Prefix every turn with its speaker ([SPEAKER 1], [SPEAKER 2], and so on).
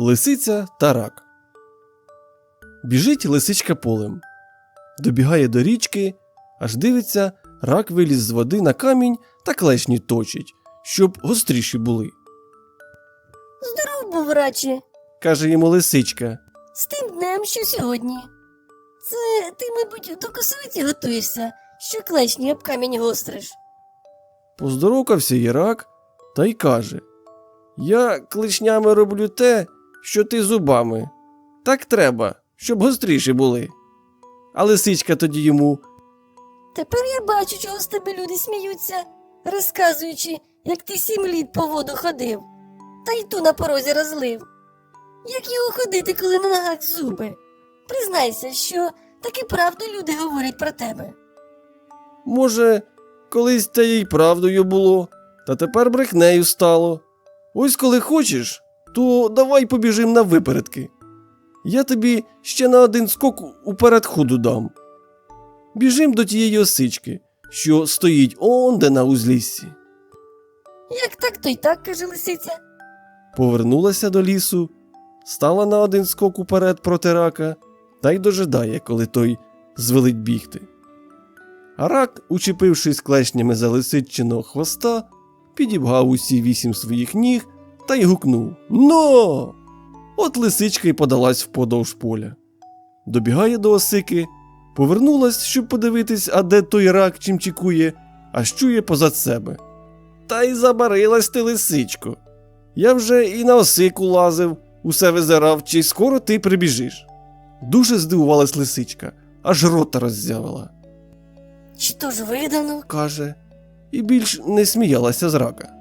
[SPEAKER 1] Лисиця та рак. Біжить лисичка полем. Добігає до річки, аж дивиться, рак виліз з води на камінь та клешні точить, щоб гостріші були.
[SPEAKER 2] Здоров був, раче,
[SPEAKER 1] Каже йому лисичка.
[SPEAKER 2] з тим днем, що сьогодні. Це ти, мабуть, до косовиці готуєшся, що клешні об камінь гостриш.
[SPEAKER 1] Поздоровкався і рак та й каже: Я клешнями роблю те, що ти зубами. Так треба, щоб гостріші були. А лисичка тоді йому
[SPEAKER 2] Тепер я бачу, чого з тебе люди сміються, розказуючи, як ти сім літ по воду ходив, та й ту на порозі розлив. Як його ходити, коли на ногах зуби? Признайся, що таки правду люди говорять про тебе.
[SPEAKER 1] Може, колись та й правдою було, та тепер брехнею стало. Ось коли хочеш, то давай побіжим на випередки. Я тобі ще на один скок уперед ходу дам. Біжим до тієї осички, що стоїть онде на узліссі.
[SPEAKER 2] Як так, то й так, каже лисиця.
[SPEAKER 1] Повернулася до лісу, стала на один скок уперед проти рака та й дожидає, коли той звелить бігти. А рак, учепившись клешнями за лисичиного хвоста, підібгав усі вісім своїх ніг та й гукнув Но! От лисичка й подалась вподовж поля. Добігає до осики, повернулась, щоб подивитись, а де той рак чим чекує, аж чує позад себе. Та й забарилась ти, лисичко. Я вже і на осику лазив, усе визирав, чи скоро ти прибіжиш. Дуже здивувалась лисичка, аж рота роззявила,
[SPEAKER 2] Чи то ж видано?
[SPEAKER 1] каже, і більш не сміялася з рака.